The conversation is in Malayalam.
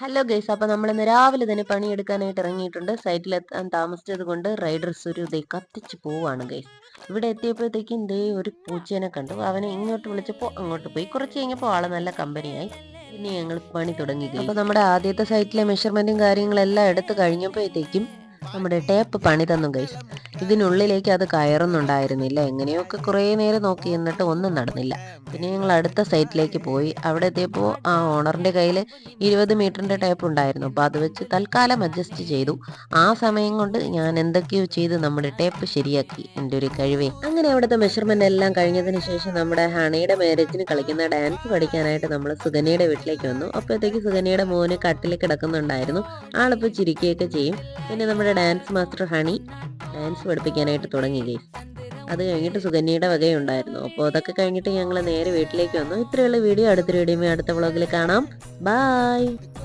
ഹലോ ഗൈസ് അപ്പോൾ നമ്മൾ ഇന്ന് രാവിലെ തന്നെ പണിയെടുക്കാനായിട്ട് ഇറങ്ങിയിട്ടുണ്ട്. സൈറ്റിലെത്താൻ താമസിച്ചത് കൊണ്ട് റൈഡർ ഒരു ദേ കത്തിച്ച് പോവാണ് ഗൈസ് ഇവിടെ എത്തിയപ്പോഴത്തേക്കും ദേ ഒരു പൂച്ചേനെ കണ്ടു. അവനെ ഇങ്ങോട്ട് വിളിച്ചപ്പോൾ അങ്ങോട്ട് പോയി. കുറച്ച് കഴിഞ്ഞപ്പോൾ ആൾ നല്ല കമ്പനിയായി. പിന്നെ ഞങ്ങൾ പണി തുടങ്ങി അപ്പോൾ നമ്മുടെ ആദ്യത്തെ സൈറ്റിലെ മെഷർമെന്റും കാര്യങ്ങളെല്ലാം എടുത്തു കഴിഞ്ഞപ്പോഴത്തേക്കും നമ്മുടെ ടേപ്പ് പണി തന്നു ഗൈസ് ഇതിനുള്ളിലേക്ക് അത് കയറുന്നുണ്ടായിരുന്നില്ല. എങ്ങനെയൊക്കെ കുറേ നേരം നോക്കി എന്നിട്ട് ഒന്നും നടന്നില്ല. പിന്നെ ഞങ്ങൾ അടുത്ത സൈറ്റിലേക്ക് പോയി. അവിടെ എത്തിയപ്പോൾ ആ ഓണറിന്റെ കയ്യിൽ ഇരുപത് മീറ്ററിന്റെ ടേപ്പ് ഉണ്ടായിരുന്നു. അപ്പോൾ അത് വെച്ച് തൽക്കാലം അഡ്ജസ്റ്റ് ചെയ്തു. ആ സമയം കൊണ്ട് ഞാൻ എന്തൊക്കെയോ ചെയ്ത് നമ്മുടെ ടേപ്പ് ശരിയാക്കി. എന്റെ ഒരു കഴിവേ. അങ്ങനെ അവിടുത്തെ മെഷർമെന്റ് എല്ലാം കഴിഞ്ഞതിന് ശേഷം നമ്മുടെ ഹണിയുടെ മാരേജിന് കളിക്കുന്ന ഡാൻസ് പഠിക്കാനായിട്ട് നമ്മൾ സുഗനയുടെ വീട്ടിലേക്ക് വന്നു. അപ്പോഴത്തേക്ക് സുഗനയുടെ മോന് കട്ടിൽ കിടക്കുന്നുണ്ടായിരുന്നു. ആളിപ്പോൾ ചിരിക്കുകയൊക്കെ ചെയ്യും. പിന്നെ നമ്മുടെ ഡാൻസ് മാസ്റ്റർ ഹണി ഡാൻസ് പഠിപ്പിക്കാനായിട്ട് തുടങ്ങി ഗൈസ് അത് കഴിഞ്ഞിട്ട് സുകന്യയുടെ വകയുണ്ടായിരുന്നു. അപ്പോൾ അതൊക്കെ കഴിഞ്ഞിട്ട് ഞങ്ങൾ നേരെ വീട്ടിലേക്ക് വന്നു. ഇത്രയുള്ള വീഡിയോ. അടുത്ത വീഡിയോ അടുത്ത വ്ളോഗിൽ കാണാം. ബായ്